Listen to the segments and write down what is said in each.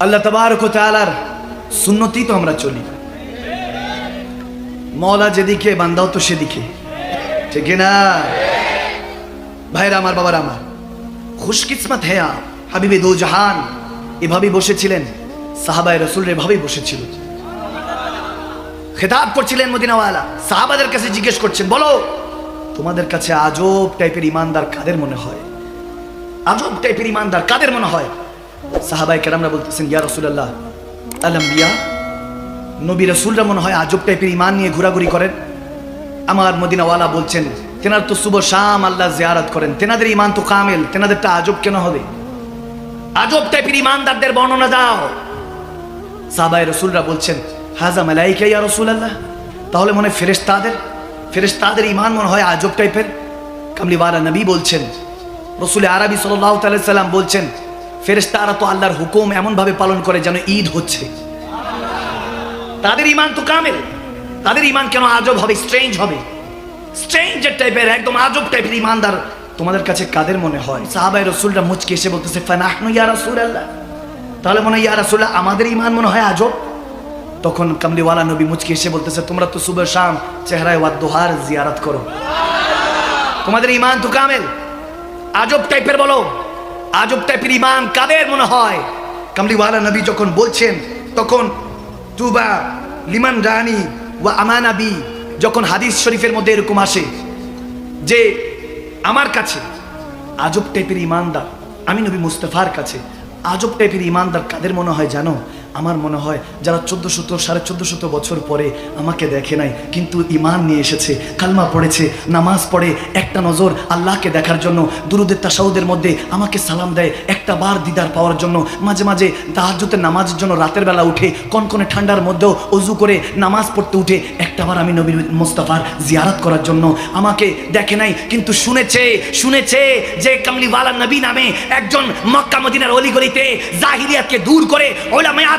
আল্লাহ তবারক তালার সুন্নতি তো আমরা চলি। মৌলা যেদিকে, বান্দাও তো সেদিকে। ঠিক না ভাইরা আমার, বাবার আমার, খুশকিসমত হ্যাঁ হাবিবে দো জাহান, এভাবেই বসেছিলেন। সাহাবায় রসুল এভাবেই বসেছিল। খেতাব করছিলেন মদিনাওয়ালা। সাহাবাদের কাছে জিজ্ঞেস করছেন, বলো, তোমাদের কাছে আজব টাইপের ইমানদার কাদের মনে হয়? আজব টাইপের ইমানদার কাদের মনে হয়? সাহাবাই কেরামরা বলতেছেন, ইয়া রসুল্লাহ আলম্বিয়া নবী রসুলরা মনে হয় আজব টাইপের ইমান নিয়ে ঘোরাঘুরি করেন। আমার মদিনাওয়ালা বলছেন, তেনার তো শুভ শাম আল্লাহ জিয়ারত করেন, তেনাদের ইমান তো কামেল, তেনাদেরটা আজব কেন হবে? আজব টাইপের ইমানদারদের বর্ণনা দাও। সাহাবাই রসুলরা বলছেন হাজা মালাইকা ইয়া রসুল আল্লাহ তাহলে মনে ফেরেশ তাদের ফেরেশ তাদের ইমান মনে হয় আজব টাইপের? কামলিওয়ালা নবী বলছেন, রসুল আরবি সাল্লাহ সাল্লাম বলছেন ফেরেশতারা তো আল্লাহর হুকুম এমনভাবে পালন করে যেন ঈদ হচ্ছে। তাদের ইমান তো কামেল। তাদের ইমান কেন আজব হবে স্ট্রেঞ্জ হবে? স্ট্রেঞ্জের টাইপের একদম আজব টাইপের ইমানদার তোমাদের কাছে কাদের মনে হয়? সাহাবাই রসুলরা মুচকে এসে বলতেছে, ফানাহনু ইয়া আল্লাহ তাহলে মনে হয় ইয়া রাসূলুল্লাহ আমাদের ইমান মনে হয় আজব? তখন কামলিওয়ালা নবী মুচকে এসে বলতেছে, তোমরা তো সুবহ শাম, চেহারায় ওয়াদ্দোহার জিয়ারত করো। তোমাদের ইমান তো কামেল। আজব টাইপের বলো। আজব টাইপের ইমান কাদের মনে হয়? কামলিওয়ালা নবী যখন বলছেন, তখন তুবা লিমান রানি ওয়া আমানাবি যখন হাদিস শরীফের মধ্যে এরকম আসে যে, আমার কাছে আজব টাইপের ইমানদার, আমি নবী মুস্তফার কাছে আজব টাইপের ইমানদার কাদের মনে হয় জানো? আমার মনে হয় যারা চোদ্দ শত সাড়ে চোদ্দ শত বছর পরে আমাকে দেখে নাই, কিন্তু ইমান নিয়ে এসেছে, কালমা পড়েছে, নামাজ পড়ে, একটা নজর আল্লাহকে দেখার জন্য, দুরুদের তাসাউদের মধ্যে আমাকে সালাম দেয়, একটা বার দিদার পাওয়ার জন্য, মাঝে মাঝে তাহাজ্জুতের নামাজের জন্য রাতের বেলা উঠে, কনকনে ঠান্ডার মধ্যেও অজু করে নামাজ পড়তে উঠে, একটা বার আমি নবী মোস্তফার জিয়ারত করার জন্য আমাকে দেখে নাই, কিন্তু শুনেছে শুনেছে যে কামলিওয়ালা নবী নামে একজন মক্কা মদিনার অলিগলিতে জাহিরিয়াতকে দূর করে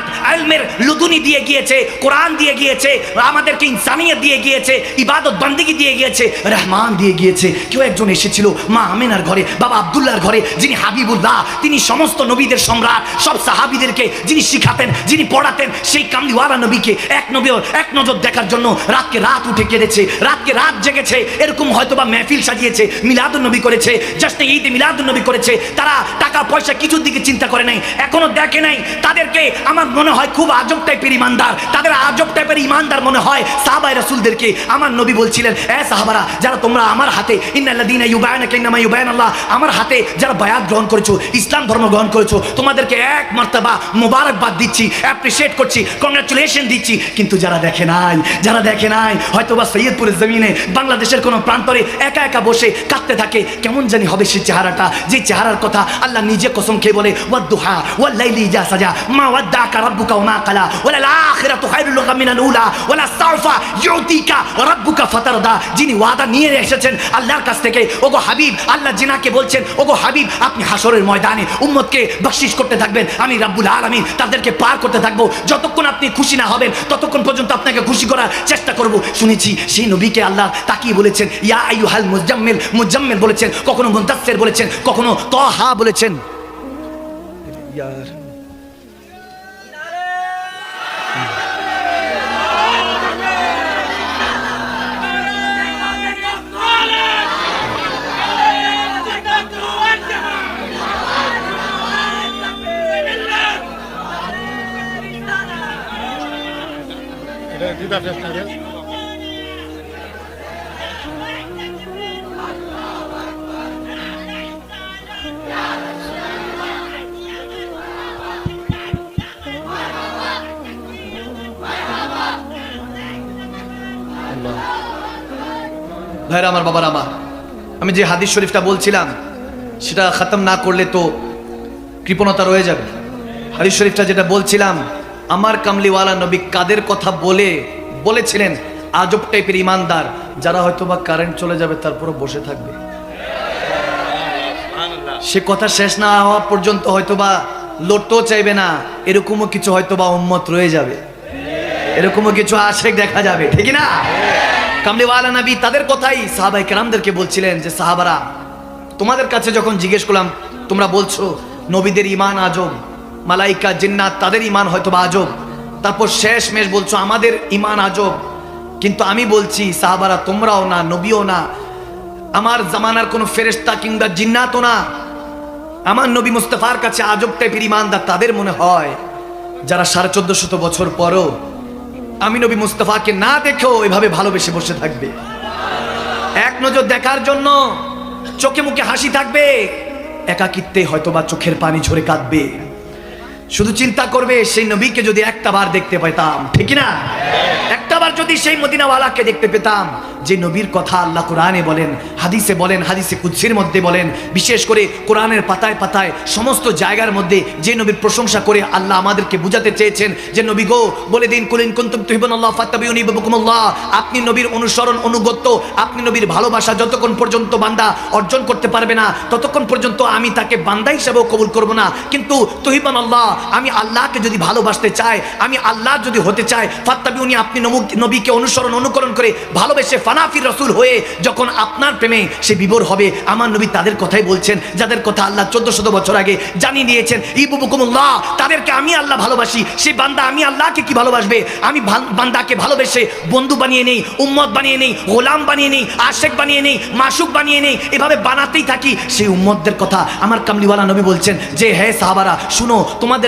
ওলামায়াত আলমের লুদুনি দিয়ে গিয়েছে, কোরআন দিয়ে গিয়েছে, আমাদেরকে ইনসানিয়ত দিয়ে গিয়েছে, ইবাদত বান্দিগি দিয়ে গিয়েছে, রহমান দিয়ে গিয়েছে। কেউ একজন এসেছিল, মা আমেনার ঘরে, বাবা আব্দুল্লাহর ঘরে, যিনি হাবিবুল্লাহ, তিনি সমস্ত নবীদের সম্রাট, সব সাহাবিদেরকে যিনি শিখাতেন, যিনি পড়াতেন, সেই কামলিওয়ালা নবীকে এক নবী এক নজর দেখার জন্য রাতকে রাত উঠে কেঁদেছে, রাতকে রাত জেগেছে। এরকম হয়তো বা মেহফিল সাজিয়েছে মিলাদুল নবী করেছে, জাস্ট ঈদ মিলাদুল নবী করেছে। তারা টাকা পয়সা কিছুর দিকে চিন্তা করে নাই, এখনও দেখে নাই। তাদেরকে আমার মনে হয় খুব আজব টাইপের ইমানদার। তাদের আজব টাইপের ইমানদার মনে হয় সাহাবাই রাসূলদেরকে। আমার নবী বলছিলেন, এ সাহাবারা, যারা তোমরা আমার হাতে ইন্নামা ইউবায়নাল্লাহ, আমার হাতে যারা বায়াত গ্রহণ করেছ, ইসলাম ধর্ম গ্রহণ করেছ, তোমাদেরকে এক মার্তাবা মোবারকবাদ দিচ্ছি অ্যাপ্রিশিয়েট করছি কংগ্রাচুলেশন দিচ্ছি। কিন্তু যারা দেখে নাই, যারা দেখে নাই হয়তো বা সৈয়দপুরের জমিনে বাংলাদেশের কোনো প্রান্তরে একা একা বসে কাঁদতে থাকে, কেমন জানি হবে সেই চেহারাটা। যে চেহারার কথা আল্লাহ নিজে কসম খেয়ে বলে ওয়াদ্দুহা ওয়াল্লাইলি যা সাজা, মা ওয়া মা কালা ওয়ালাল আখিরাতু খায়রুল লাকা মিনাল উলা ওয়ালা সাউফা ইউতিকা রাব্বুকা ফাতারদা যিনি ওয়াদা নিয়ে এসেছেন আল্লাহর কাছ থেকে, ওগো হাবিব, আল্লাহ জিনাকে বলছেন, ওগো হাবিব, আপনি হাসরের ময়দানে উম্মতকে বকশিশ করতে থাকবেন। আমি রাব্বুল আলামিন তাদেরকে পার করতে থাকব। যতক্ষণ আপনি খুশি না হবেন, ততক্ষণ পর্যন্ত আপনাকে খুশি করার চেষ্টা করব। শুনেছি সেই নবীকে আল্লাহ তাকিয়ে বলেছেন, ইয়া আইয়ুহাল মুজাম্মিল। মুজাম্মিল বলেছেন, কখনো মুদাসসির বলেছেন, কখনো তহা বলেছেন। ইয়ার ভাইরা, আমার বাবার আমার আমি যে হাদিস শরীফটা বলছিলাম, সেটা খতম না করলে তো কৃপণতা রয়ে যাবে। হাদিস শরীফটা যেটা বলছিলাম, আমার কামলিওয়ালা নবী কাদের কথা বলে বলেছিলেন, আজব টাইপের ইমানদার, যারা হয়তো বা কারেন্ট চলে যাবে, তারপরও বসে থাকবে। সে কথা শেষ না হওয়া পর্যন্ত হয়তো বা লড়তেও চাইবে না, এরকমও কিছু হয়তো বা উম্মত রয়ে যাবে। এরকমও কিছু আশেক দেখা যাবে, ঠিক না? কামলিওয়ালা নবী তাদের কথাই সাহাবাই কেরামদেরকে বলছিলেন যে, সাহাবারা, তোমাদের কাছে যখন জিজ্ঞেস করলাম, তোমরা বলছো, নবীদের ইমান আজব, মালাইকা, জিন্নাত, তাদের ইমান হয়তো বা আজব তারপর শেষ মেশ বলছো, আমাদের ইমান আজব। কিন্তু আমি বলছি, সাহাবারা, তোমরাও না, নবীও না। আমার জামানার কোনো ফেরেস্তা কিংবা জিন্নাতও না। আমার নবী মুস্তফার কাছে আজব টাইপের ইমানদার তাদের মনে হয়, যারা সাড়ে চোদ্দ শত বছর পরও আমি নবী মুস্তফাকে না দেখেও এভাবে ভালোবেসে বসে থাকবে। এক নজর দেখার জন্য চোখে মুখে হাসি থাকবে, একাকিত্বে হয়তোবা চোখের পানি ঝরে কাঁদবে। শুধু চিন্তা করবে সেই নবীকে যদি একটা বার দেখতে পেতাম ঠিক না একটা বার যদি সেই মদিনাওয়ালাকে দেখতে পেতাম, যে নবীর কথা আল্লাহ কোরআনে বলেন, হাদিসে বলেন, হাদিসে কুৎসির মধ্যে বলেন, বিশেষ করে কোরআনের পাতায় পাতায় সমস্ত জায়গার মধ্যে যে নবীর প্রশংসা করে আল্লাহ আমাদেরকে বুঝাতে চেয়েছেন, যে নবী গো, বলে দিন কুলিন কুন্তুম তুহিবন আল্লাহ ফাত্তাবিউনি বিবকুমুল্লাহ আপনি নবীর অনুসরণ অনুগত্য, আপনি নবীর ভালোবাসা যতক্ষণ পর্যন্ত বান্দা অর্জন করতে পারবে না, ততক্ষণ পর্যন্ত আমি তাকে বান্দা হিসেবেও কবুল করব না, কিন্তু তুহিবান আল্লাহ আমি আল্লাহকে যদি ভালোবাসতে চাই, আমি আল্লাহ যদি হতে চাই, ফাত্তাবি উনি আপনি নবীকে অনুসরণ, অনুকরণ করে ভালোবেসে ফানাফির রসুল হয়ে যখন আপনার প্রেমে সে বিবর হবে, আমার নবী তাদের কথাই বলছেন, যাদের কথা আল্লাহ চোদ্দ শত বছর আগে জানিয়ে দিয়েছেন, ইবুবুকুমুল্লাহ, তাদেরকে আমি আল্লাহ ভালোবাসি সেই বান্দা আমি আল্লাহকে কি ভালোবাসবে? আমি বান্দাকে ভালোবেসে বন্ধু বানিয়ে নেই, উম্মত বানিয়ে নেই, গোলাম বানিয়ে নেই, আশেক বানিয়ে নেই, মাসুক বানিয়ে নেই, এভাবে বানাতেই থাকি। সেই উম্মতদের কথা আমার কামলিওয়ালা নবী বলছেন যে, হে সাহাবারা, শুনো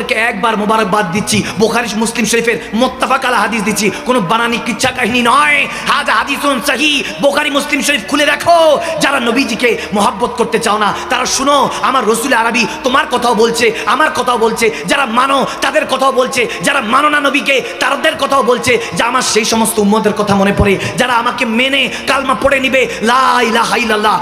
তোমাদেরকে একবার মোবারকবাদ দিচ্ছি। বোখারি, মুসলিম শরীফের মোত্তাফাক আলা হাদিস দিচ্ছি। কোনো বানানি কিচ্ছা কাহিনী নয়। হাজ হাদিসুন সাহি বোখারি, মুসলিম শরীফ খুলে দেখো। যারা নবীজিকে মহাব্বত করতে চাও না, তারা শুনো, আমার রসুল আরবি তোমার কথাও বলছে, আমার কথাও বলছে। যারা মানো, তাদের কথাও বলছে। যারা মানো না নবীকে, তাদের কথাও বলছে। যে আমার সেই সমস্ত উম্মদের কথা মনে পড়ে। যারা আমাকে মেনে কালমা পড়ে নিবে, লা ইলাহা ইল্লাল্লাহ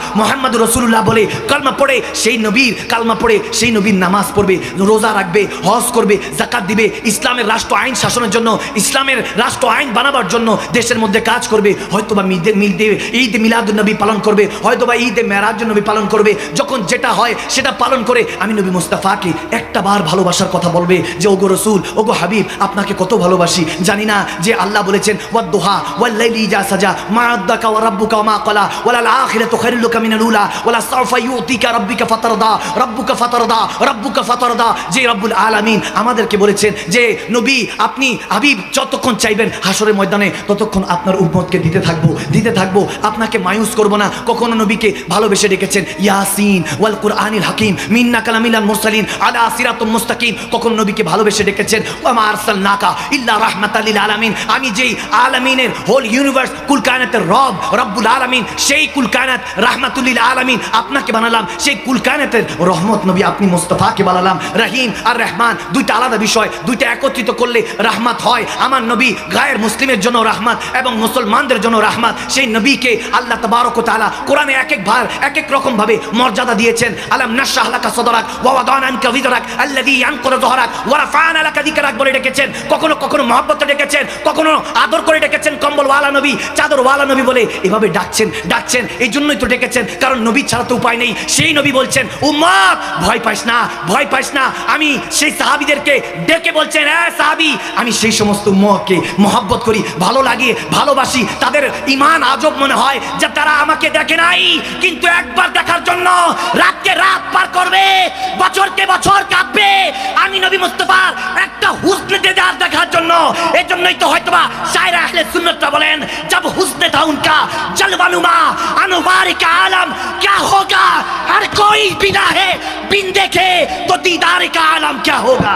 রসুল্লাহ বলে কালমা পড়ে, সেই নবীর কালমা পড়ে, সেই নবীর নামাজ পড়বে, রোজা রাখবে হজ করবে জাকাত দিবে, ইসলামের রাষ্ট্র আইন শাসনের জন্য, ইসলামের রাষ্ট্র আইন বানাবার জন্য দেশের মধ্যে কাজ করবে। হয়তোবা মিদে মিলদে ঈদ মিলাদুল নবী পালন করবে, হয়তোবা ঈদে মেরাজুল নবী পালন করবে। যখন যেটা হয় সেটা পালন করে আমি নবী মুস্তাফাকে একটা বার ভালোবাসার কথা বলবে যে, ওগো রসুল, ওগো হাবিব, আপনাকে কত ভালোবাসি। জানি না যে আল্লাহ বলেছেন ওয়াদ্দোহা ওয়াল্লাইলি যা সাজা, মা আদ্দাকা ওয়া রাব্বুকা ওয়া মা ক্বালা, ওয়ালাল আখিরাতু খায়রুল লাকা মিনাল উলা, ওয়ালা সাওফা ইউতিকা রাব্বিকা ফাতারদা, রাব্বুকা ফাতারদা রাব্বুকা ফাতারদা। যে রব্বুল আলামিন আমাদেরকে বলেছেন যে, নবী, আপনি হাবিব, যতক্ষণ চাইবেন হাসরের ময়দানে, ততক্ষণ আপনার উম্মতকে দিতে থাকব দিতে থাকব। আপনাকে মায়ুস করব না। কখনো নবীকে ভালোবেসে ডেকেছেন ইয়াসিন ওয়াল কুরআনিল হাকিম, মিন্না কালামিলাল মুরসালিন আলা সিরাতুম মুস্তাকিম। কখনো নবীকে ভালোবেসে ডেকেছেন, ওয়া মা আরসালনাকা ইল্লা রাহমাতাল লিল আলামিন। আমি যেই আলামিনের হোল ইউনিভার্স কুল কায়নাতের রব, রব্বুল আলামিন, সেই কুল কায়নাত রাহমাতুল লিল আলামিন আপনাকে বানালাম। সেই কুল কায়নাতের রহমত নবী আপনি মুস্তাফাকে বানালাম। রহিম আর রহমান দুইটা আলাদা বিষয়, দুইটা একত্রিত করলে রাহমাত হয়। আমার নবী গায়ের মুসলিমের জন্য রাহমাত এবং মুসলমানদের জন্য রাহমাত। সেই নবীকে আল্লাহ তবারক ও তাআলা কোরআনে এক এক ভার এক এক রকম ভাবে মর্যাদা দিয়েছেন। আলাম সদরাক বলে ডেকেছেন। কখনো কখনো মহব্বতে ডেকেছেন, কখনো আদর করে ডেকেছেন কম্বল ওয়ালা নবী, চাদর ওয়ালা নবী বলে এভাবে ডাকছেন ডাকছেন। এই জন্যই তো ডেকেছেন, কারণ নবী ছাড়া তো উপায় নেই। সেই নবী বলছেন, উম্মত, ভয় পাইস না, ভয় পাইস না। আমি সেই সাহাবীদেরকে ডেকে বলছেন হ্যাঁ সাহাবী আমি সেই সমস্ত উম্মতকে মহব্বত করি ভালো লাগে ভালোবাসি তাদের ইমান আজব মনে হয় যে তারা আমাকে দেখে নাই কিন্তু একবার দেখার জন্য রাতকে রাত পার করবে বছরকে বছর কাঁদবে আমি নবী মুস্তফার একটা হুসনে দেদার দেখার জন্য এই জন্যই তো হয়তোবা শায়রা আহলে সুন্নতটা বলেন जब हुस्न था उनका जलवानुमा अनुवार का आलम क्या होगा हर कोई बिना है बिन देखे तो दीदार का आलम क्या होगा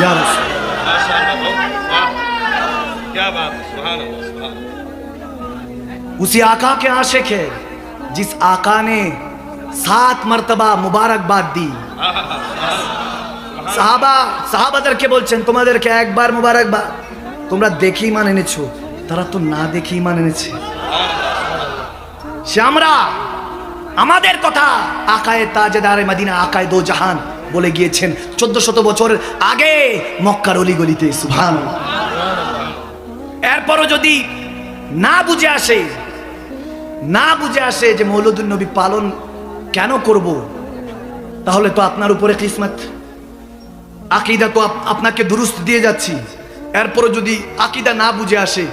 या रसूल क्या बात है सुभान अल्लाह सुभान अल्लाह उसी आका के आशिक है जिस आका ने सात मर्तबा मुबारकबाद दी সাহাবা সাহাবাদেরকে বলছেন তোমাদেরকে একবার মুবারকবাদ তোমরা দেখে ইমান এনেছো তারা তো না দেখে ইমান এনেছে সে আমরা আমাদের কথা। আকায়ে তাজেদারে মদিনা, আকায়ে দো জাহান বলে গিয়েছেন চোদ্দ শত বছর আগে মক্কার অলিগলিতে সুভান এরপরও যদি না বুঝে আসে, না বুঝে আসে যে মৌলুদুল নবী পালন কেন করব, তাহলে তো আপনার উপরে কিসমত। আকিদা তো আপ- আপনাকে দুরুস্ত দিয়ে যাচ্ছি। এরপরও যদি আকিদা না বুঝে আসে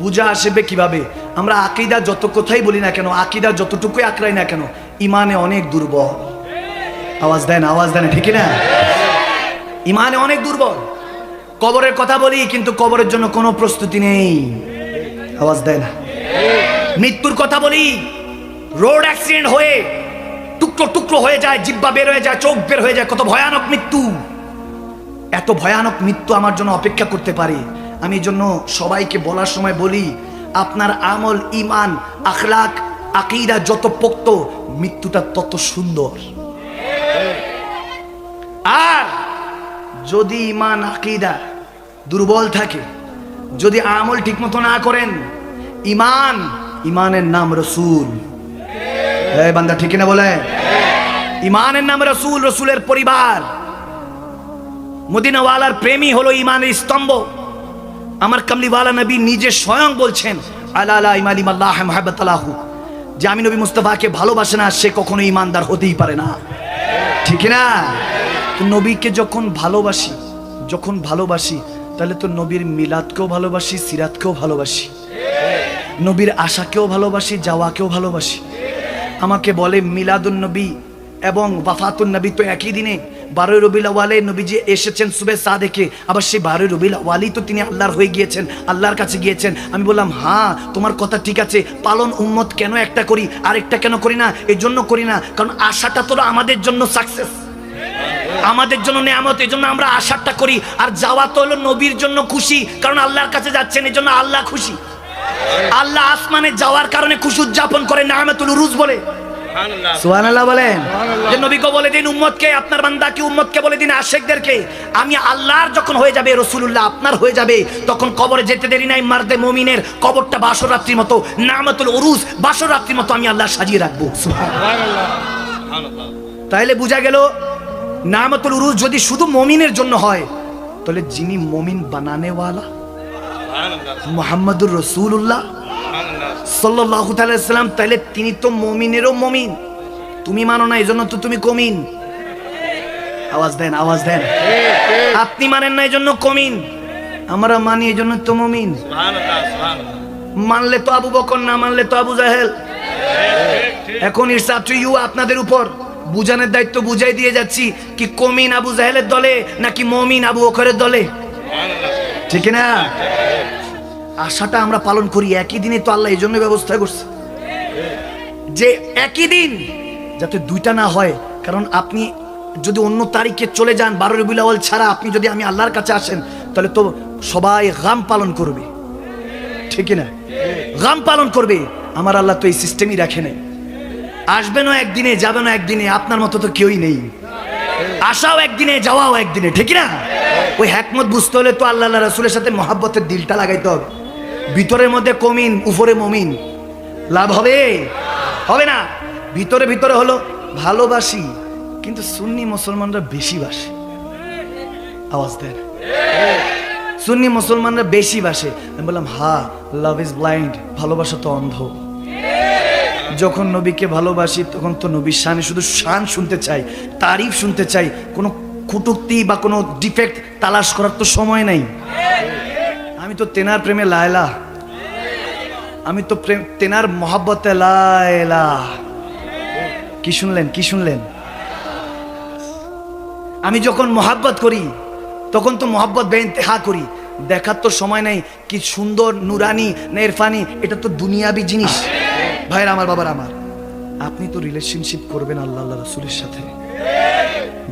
বুঝে আসবে কীভাবে? আমরা আকিদা যত কথাই বলি না কেন, আকিদা যতটুকুই আঁকড়াই না কেন, ইমানে অনেক দুর্বল। আওয়াজ দেন আওয়াজ দেন, ঠিক না ইমানে অনেক দুর্বল। কবরের কথা বলি, কিন্তু কবরের জন্য কোনো প্রস্তুতি নেই। আওয়াজ দেয় না মৃত্যুর কথা বলি, রোড অ্যাক্সিডেন্ট হয়ে টুকরো টুকরো হয়ে যায়, জিব্বা বের হয়ে যায়, চোখ বের হয়ে যায়, কত ভয়ানক মৃত্যু। এত ভয়ানক মৃত্যু আমার জন্য অপেক্ষা করতে পারে। আমি জন্য সবাইকে বলার সময় বলি, আপনার আমল ইমান আখলাক, আকিদা যত পোক্ত, মৃত্যুটা তত সুন্দর। আর যদি ইমান আকিদা দুর্বল থাকে, যদি আমল ঠিকমতো না করেন ইমান ইমানের নাম রসুল। এই বান্দা ঠিক না বলে? ইমানের নাম রসুল, রসুলের পরিবার। মদিনাওয়ালার প্রেমী হলো ইমানের স্তম্ভ। আমার কামলিওয়ালা নবী নিজে স্বয়ং বলছেন, আলা আলা ইমালিম আল্লাহ মাহাবাত আলাহু যে আমি নবী মুস্তফাকে ভালোবাসে না, সে কখনো ইমানদার হতেই পারে না। ঠিক না? নবীকে যখন ভালোবাসি যখন ভালোবাসি, তাহলে তো নবীর মিলাদকেও ভালোবাসি, সিরাতকেও ভালোবাসি। নবীর আশাকেও ভালোবাসি, যাওয়াকেও ভালোবাসি। আমাকে বলে মিলাদুন নবী এবং ওয়াফাতুন নবী তো একই দিনে বারোই রবিল আওয়ালে নবীজি এসেছেন সুবে সাদেকে। আবার সেই বারোই রবিল আওয়ালি তো তিনি আল্লাহর হয়ে গিয়েছেন, আল্লাহর কাছে গিয়েছেন। আমি বললাম হ্যাঁ তোমার কথা ঠিক আছে, পালন উম্মত কেন একটা করি, আরেকটা কেন করি না? এই জন্য করি না, কারণ আশাটা তো আমাদের জন্য সাকসেস আমাদের জন্য নেয়ামত এই জন্য আমরা আশাটা করি। আর যাওয়া তো হলো নবীর জন্য খুশি, কারণ আল্লাহর কাছে যাচ্ছেন এই জন্য আল্লাহ খুশি। আল্লাহ আসমানে যাওয়ার কারণে খুশি উদযাপন করে নাহমেতুল উরুজ বলে। সুবহানাল্লাহ। সুবহানাল্লাহ বলেন। যে নবীকে বলে দিন উম্মতকে আপনার বান্দাকে উম্মতকে বলে দিন আশেকদেরকে আমি আল্লাহর যখন হয়ে যাবে রসুলুল্লাহ আপনার হয়ে যাবে তখন কবরে যেতে দেরি নাই মারদে মমিনের কবরটা মতো নামাতুল উরুজ বাসরাত্রির মতো আমি আল্লাহ সাজিয়ে রাখব। সুবহানাল্লাহ। সুবহানাল্লাহ। তাইলে বোঝা গেল নামাতুল উরুজ যদি শুধু মমিনের জন্য হয় তাহলে যিনি মমিন বানানেওয়ালা সুবহানাল্লাহ। মোহাম্মদুর রসুল্লাহ সুবহানাল্লাহ সাল্লাল্লাহু তাহলে তিনি তো মমিনেরও মমিন। তুমি মানো না এই জন্য তো তুমি কমিন। আওয়াজ দেন আওয়াজ দেন। আপনি মানেন না এই জন্য কমিন। আমরা মানি এই জন্য তো মমিন। মানলে তো আবু বকর, না মানলে তো আবু জাহেল। এখন ইটস আপ টু ইউ আপনাদের উপর। বুঝানোর দায়িত্ব বুঝাই দিয়ে যাচ্ছি কি কমিন আবু জাহেলের দলে নাকি মমিন আবু বকরের দলে। ঠিক না আশাটা আমরা পালন করি, একই দিনে তো আল্লাহ এই জন্য ব্যবস্থা করছে। যে একই দিন যাতে দুইটা না হয়, কারণ আপনি যদি অন্য তারিখে চলে যান, বারো রবিউল ছাড়া আপনি যদি আমি আল্লাহর কাছে আসেন, তাহলে তো সবাই গাম পালন করবে। ঠিক না গাম পালন করবে। আমার আল্লাহ তো এই সিস্টেমই রাখে নাই। আসবেনও একদিনে, যাবেনও একদিনে, আপনার মতো তো কেউই নেই। আসাও একদিনে, যাওয়াও একদিনে, ঠিক না ওই হ্যাকমত বুঝতে হলে তো আল্লাহ রাসুলের সাথে মহাব্বতের দিলটা লাগাইতে হবে। ভিতরের মধ্যে কমিন, উপরে মমিন। লাভ হবে? হবে না। ভিতরে ভিতরে হলো ভালোবাসি, কিন্তু সুন্নি মুসলমানরা বেশি বাসে। আওয়াজ দেন। সুন্নি মুসলমানরা বেশি বাসে। আমি বললাম, হা লাভ ইজ ব্লাইন্ড ভালোবাসা তো অন্ধ। যখন নবীকে ভালোবাসি, তখন তো নবীর শানে শুধু শান শুনতে চাই, তারিফ শুনতে চাই। কোনো কুটুক্তি বা কোনো ডিফেক্ট তালাশ করার তো সময় নাই। আমি তো তেনার প্রেমে লায়লা। আমি তো প্রেম, তেনার মহাব্বতে লায়লা। কি শুনলেন কি শুনলেন? আমি যখন মহাব্বত করি, তখন তো মহাব্বত বেইন্তেহা করি। দেখার তো সময় নেই, কি সুন্দর নুরানি না ইরফানি এটা তো দুনিয়াবি জিনিস। ভাইয়ের আমার, বাবার আমার, আপনি তো রিলেশনশিপ করবেন আল্লাহ আল্লাহ রসুলের সাথে।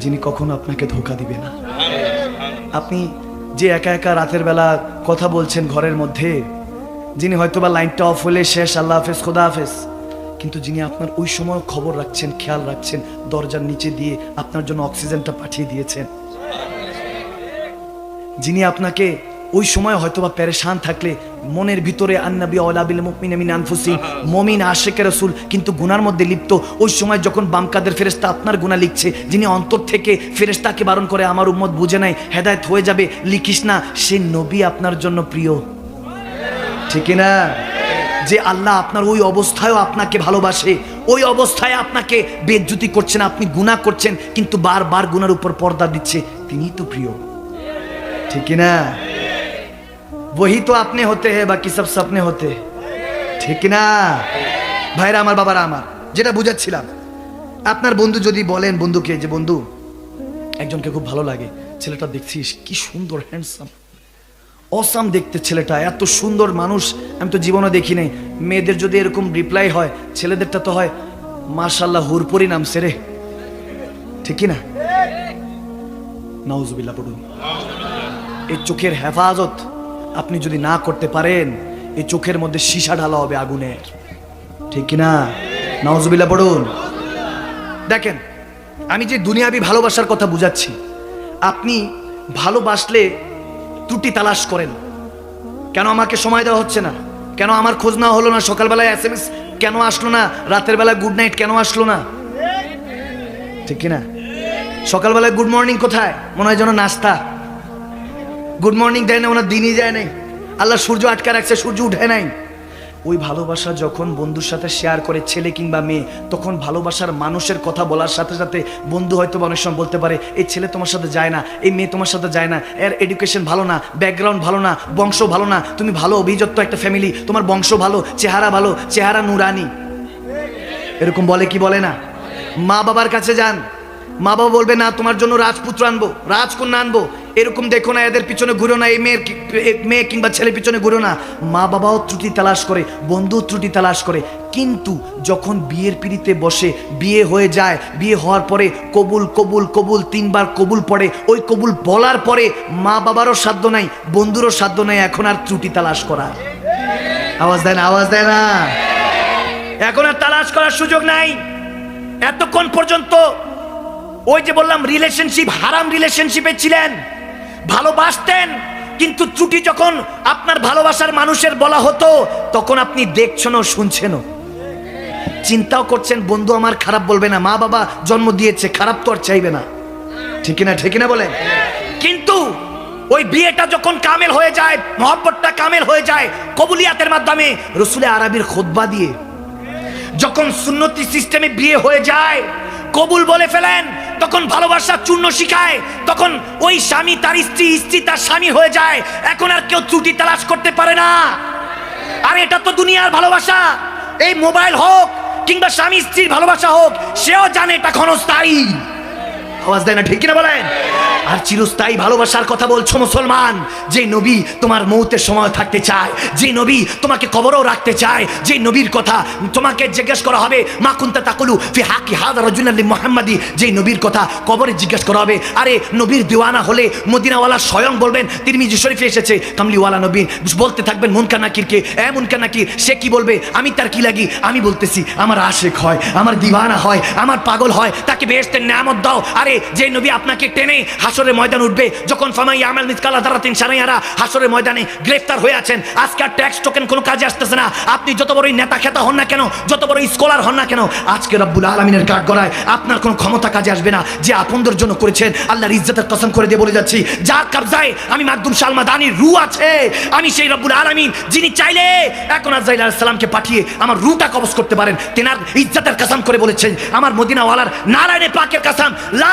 যিনি কখনো আপনাকে ধোকা দিবে না। আপনি যে একা একা রাতের বেলা কথা বলছেন ঘরের মধ্যে, যিনি হয়তোবা লাইনটা অফ হলে শেষ, আল্লাহ হাফেজ, খোদা হাফেজ। কিন্তু যিনি আপনার ওই সময় খবর রাখছেন, খেয়াল রাখছেন, দরজার নিচে দিয়ে আপনার জন্য অক্সিজেনটা পাঠিয়ে দিয়েছেন। যিনি আপনাকে ওই সময় হয়তো বা প্যারেশান থাকলে মনের ভিতরে আন্নাবি অলাবিল মুকমিন আনফুসি মমিন আশেখ রসুল কিন্তু গুনার মধ্যে লিপ্ত। ওই সময় যখন বামকাদের ফেরেস্তা আপনার গুণা লিখছে যিনি অন্তর থেকে ফেরেস্তাকে বারণ করে আমার উম্মত বুঝে নেয় হেদায়ত হয়ে যাবে লিখিস না সে নবী আপনার জন্য প্রিয়। ঠিক না? যে আল্লাহ আপনার ওই অবস্থায়ও আপনাকে ভালোবাসে ওই অবস্থায় আপনাকে বেদজুতি করছেন আপনি গুণা করছেন কিন্তু বারবার গুনার উপর পর্দা দিচ্ছে তিনি তো প্রিয়। ঠিক না? वही तो अपने होते हैं बाकी सब सपने होते हैं। ঠিক না ভাইরা আমার বাবারা আমার যেটা বুঝাচ্ছিলাম আপনার বন্ধু যদি বলেন বন্ধুকে যে বন্ধু একজনকে খুব ভালো লাগে ছেলেটা দেখছিস কি সুন্দর হ্যান্ডসাম অসাম দেখতে ছেলেটা এত সুন্দর মানুষ আমি তো জীবনে দেখি নাই মেয়েদের যদি এরকম রিপ্লাই হয় ছেলেদেরটা তো হয় মার্শাল্লাহ হুরপুরি নাম সেরে ঠিক কি না নাউজুবিল্লাহ পড়ুন এই চোখের হেফাজত আপনি যদি না করতে পারেন, এই চোখের মধ্যে সীসা ঢালা হবে আগুনের। ঠিক কি না নাউজুবিল্লাহ পড়ুন। দেখেন, আমি যে দুনিয়াবি ভালোবাসার কথা বুঝাচ্ছি, আপনি ভালোবাসলে ত্রুটি তালাশ করেন। কেন আমাকে সময় দেওয়া হচ্ছে না? কেন আমার খোঁজ না হলো না? সকালবেলায় এস এম এস কেন আসলো না? রাতের বেলা গুড নাইট কেন আসলো না? ঠিক কিনা? সকালবেলায় গুড মর্নিং কোথায়? মনে হয় যেন নাস্তা। গুড মর্নিং দেয় না, ওনার দিনই যায় নাই। আল্লাহ সূর্য আটকা রাখছে, সূর্য উঠে নাই। ওই ভালোবাসা যখন বন্ধুর সাথে শেয়ার করে ছেলে কিংবা মেয়ে, তখন ভালোবাসার মানুষের কথা বলার সাথে সাথে বন্ধু হয়তো অনেক সময় বলতে পারে, এই ছেলে তোমার সাথে যায় না, এই মেয়ে তোমার সাথে যায় না, এর এডুকেশন ভালো না ব্যাকগ্রাউন্ড ভালো না, বংশ ভালো না, তুমি ভালো অভিযুক্ত একটা ফ্যামিলি তোমার বংশ ভালো, চেহারা ভালো, চেহারা নুরানি। এরকম বলে কি বলে না? মা বাবার কাছে যান। মা বাবা বলবে, না, তোমার জন্য রাজপুত্র আনব, রাজকন্যা আনব। এরকম দেখো না, এদের পিছনে ঘুরো না, এই মেয়ের মেয়ে কিংবা ছেলের পিছনে ঘুরো না। মা বাবাও ত্রুটি তালাশ করে বন্ধু ত্রুটি তালাশ করে। কিন্তু যখন বিয়ের পিড়িতে বসে, বিয়ে হয়ে যায়, বিয়ে হওয়ার পরে কবুল কবুল কবুল, তিনবার কবুল পড়ে, ওই কবুল বলার পরে মা বাবারও সাধ্য নাই, বন্ধুরও সাধ্য নাই, এখন আর ত্রুটি তালাশ করা আওয়াজ দেয় না আওয়াজ দেয় না। এখন আর তালাশ করার সুযোগ নাই। এতক্ষণ পর্যন্ত ওই যে বললাম রিলেশনশিপ হারাম রিলেশনশিপে ছিলেন। ভালোবাসতেন, কিন্তু ত্রুটি যখন আপনার ভালোবাসার মানুষের বলা হতো, তখন আপনি দেখছেনও শুনছেনও। চিন্তাও করছেন, বন্ধু আমার খারাপ বলবে না, মা বাবা জন্ম দিয়েছে, খারাপ তো আর চাইবে না। ঠিক না ঠিক না বলেন? কিন্তু ওই বিয়েটা যখন কামেল হয়ে যায়, মহব্বতটা কামেল হয়ে যায়, কবুলিয়াতের মাধ্যমে রসুলে আরবির খোদবা দিয়ে, যখন সুন্নতি সিস্টেমে বিয়ে হয়ে যায়, কবুল বলে ফেলেন তখন ভালোবাসা চূর্ণ শিখায়, তখন ওই স্বামী তার স্ত্রী স্ত্রী তার স্বামী হয়ে যায়। এখন আর কেউ ত্রুটি তালাশ করতে পারে না। আর, এটা তো দুনিয়ার ভালোবাসা। এই মোবাইল হোক কিংবা স্বামী স্ত্রীর ভালোবাসা হোক, সেও জানে এটা ক্ষণস্থায়ী। আওয়াজ দেয় না, ঠিক কিনা বলেন? আর চিরস্থায়ী ভালোবাসার কথা বলছো মুসলমান। যে নবী তোমার মৌতের সময় থাকতে চায়, যে নবী তোমাকে কবরও রাখতে চায়, যে নবীর কথা তোমাকে জিজ্ঞেস করা হবে, মা কুন্তা তাকুলু ফি হাকি হাদা রাজুলাল্লি মুহাম্মাদি? যে নবীর কথা কবরে জিজ্ঞেস করা হবে, আরে নবীর দিওয়ানা হলে মদিনাওয়ালা স্বয়ং বলবেন, তিরমিজি শরীফে এসেছে। কামলিওয়ালা নবী বলতে থাকবেন, মুনকা নাকিরকে এ মুনকা নাকির, সে কি বলবে? আমি তার কি লাগি? আমি বলতেছি, আমার আশেক হয়, আমার দিওয়ানা হয়, আমার পাগল হয়, তাকে বেহেস্তের নামত দাও। আরে যে নবী আপনাকে টেনে হাসরের ময়দান উঠবে, যখন ফামাই আমাল মিসকালা দ্বারা তিন সারাইয়ারা হাসরের ময়দানে গ্রেফতার হয়ে আছেন, আজকে আর ট্যাক্স টোকেন কোনো কাজে আসতেছে না। আপনি যত বড়ই নেতা খেতা হন না কেন, যত বড় স্কলার হন না কেন, আজকে রব্বুল আলমিনের কাঠ গড়ায় আপনার কোনো ক্ষমতা কাজে আসবে না, যে আপনদের জন্য করেছেন, আল্লাহর ইজ্জতের কসম করে দিয়ে বলে যাচ্ছি, যার কবজায় আমি মাকদুম সালমা দানির রু আছে, আমি সেই রব্বুল আলমিন, যিনি চাইলে এখন আজাইল সালামকে পাঠিয়ে আমার রুটা কবজ করতে পারেন, তেনার ইজ্জতের কাসাম করে বলেছেন, আমার মদিনাওয়ালার নারায়ণে পাকের কসম, লা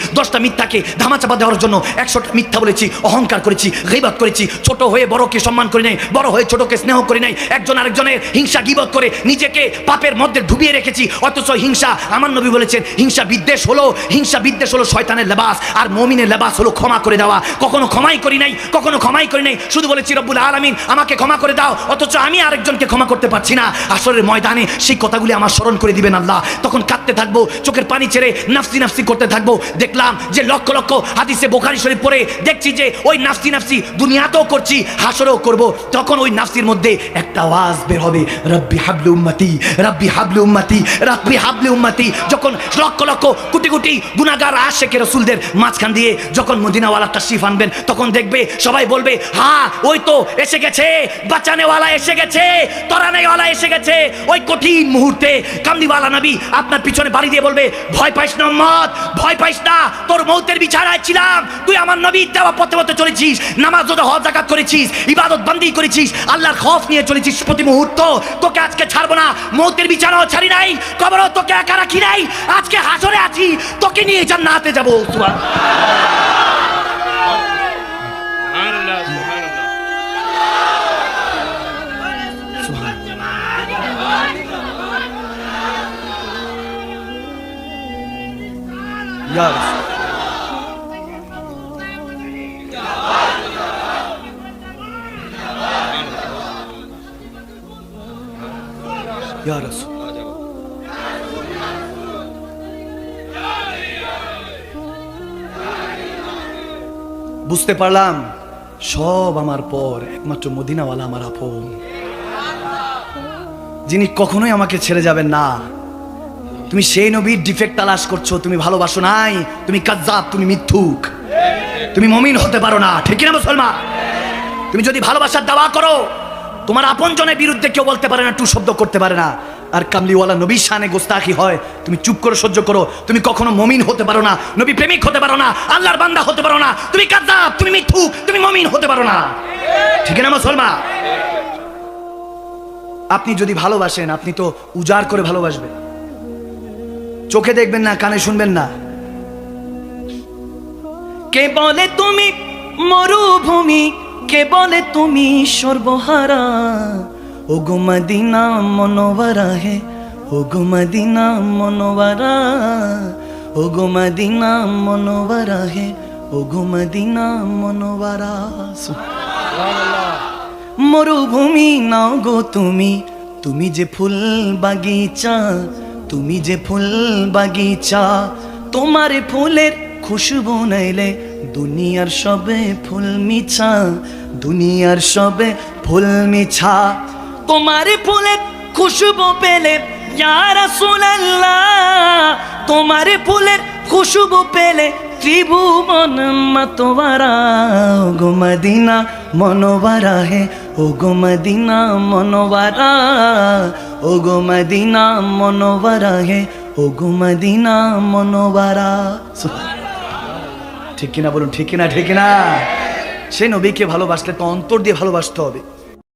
দশটা মিথ্যাকে ধামাচাপা দেওয়ার জন্য একশোটা মিথ্যা বলেছি, অহংকার করেছি গিবত করেছি। ছোট হয়ে বড়কে সম্মান করি নাই, বড় হয়ে ছোটকে স্নেহ করি নাই। একজন আরেকজনের হিংসা গিবত করে নিজেকে পাপের মধ্যে ডুবিয়ে রেখেছি। অথচ হিংসা, আমার নবী বলেছেন, হিংসা বিদ্বেষ হলো, হিংসা বিদ্বেষ হলো শয়তানের লেবাস, আর মমিনের লেবাস হলো ক্ষমা করে দেওয়া। কখনো ক্ষমাই করি নাই, কখনো ক্ষমাই করি নাই। শুধু বলেছি, রব্বুল আলামিন, আমাকে ক্ষমা করে দাও। অথচ আমি আরেকজনকে ক্ষমা করতে পারছি না। আসরের ময়দানে সেই কথাগুলি আমার স্মরণ করে দিবেন আল্লাহ। তখন কাঁদতে থাকব, চোখের পানি ছেড়ে নাফসি নাফসি করতে থাকব। দেখলাম যে লক্ষ লক্ষ হাদিসে বোখারি শরীফ পড়ে দেখছি যে ওই নাফসি নাফসি দুনিয়াতেও করছি হাসরেও করব। তখন ওই নাফসির মধ্যে একটা আওয়াজ বের হবে, রব্বি হাবলি উম্মতি, রব্বি হাবলি উম্মতি, রব্বি হাবলি উম্মতি। যখন লক্ষ লক্ষ কোটি কোটি গুনাগার আশেকে রসুলদের মাঝখান দিয়ে যখন মদিনাওয়ালা তাশরিফ আনবেন, তখন দেখবে, সবাই বলবে হ্যাঁ ওই তো এসে গেছে, বাঁচানেওয়ালা এসে গেছে, তরানেওয়ালা এসে গেছে। ওই কঠিন মুহূর্তে কামলিওয়ালা নবী আপনার পিছনে বাড়ি দিয়ে বলবে, ভয় পাইস না মত ভয় পাইস না। তোর মৌতের বিছানায় ছিলাম। তুই আমার নবীর দেওয়া পথে পথে চলেছিস, নামাজ যদি হজ জাকাত করেছিস, ইবাদত বান্দি করেছিস, আল্লাহর খফ নিয়ে চলেছিস প্রতি মুহূর্ত। তোকে আজকে ছাড়বো না, মৌতের বিছানাও ছাড়ি নাই, কবরও তোকে একা রাখি নাই। আজকে হাসরে আছি, তোকে নিয়ে জান্নাতে যাব, সুবহান সুবহানাল্লাহ রাসূল। ইয়া রাসূল। বুঝতে পারলাম সব আমার পর, একমাত্র মদিনাওয়ালা আমার আপন যিনি কখনোই আমাকে ছেড়ে যাবেন না তুমি সেই নবীর ডিফেক্ট তালাশ করছ, তুমি ভালোবাসো নাই, তুমি কাজ্জাব, তুমি মিথ্যুক। তুমি মমিন হতে পারো না, ঠিক না মুসলমান? তুমি যদি ভালোবাসার দাওয়া করো, তোমার আপনজনের বিরুদ্ধে কেউ বলতে পারে না, টু শব্দ করতে পারে না। আর কামলিওয়ালা নবীর শানে গোস্তাকি হয়, তুমি চুপ করে সহ্য করো, তুমি কখনো মমিন হতে পারো না, নবী প্রেমিক হতে পারো না, আল্লাহর বান্দা হতে পারো না, তুমি কাজ্জাব, তুমি মিথ্যুক, তুমি মমিন হতে পারো না। ঠিক না মুসলমান? আপনি যদি ভালোবাসেন, আপনি তো উজাড় করে ভালোবাসবেন। চোখে দেখবেন না, কানে শুনবেন না। কে বলে তুমি মরুভূমি? কে বলে তুমি সর্বহারা? ও মদিনা মনোবরা হে ও মদিনা মনোবরা ও মদিনা মনোবরা হে ও মদিনা মনোবরা মরুভূমি নাও গো তুমি তুমি যে ফুল বাগিচা তুমি যে ফুল বাগিচা, তোমার ফুলের খুশবু নাইলে দুনিয়ার সবে ফুল মিছা, দুনিয়ার সবে ফুল মিছা। তোমার ফুলের খুশবু পেলে তোমার ফুলের খুশবু পেলে ত্রিভুবন মতবারা গো মদিনা মনোবারা হে ও গো মদিনা মনোবারা ও মদিনা মনোবারা হে, ওগো মদিনা মনোবারা। ঠিক কিনা বলুন, ঠিক কিনা ঠিক কিনা? সে নবীকে ভালোবাসলে তো অন্তর দিয়ে ভালোবাসতে হবে।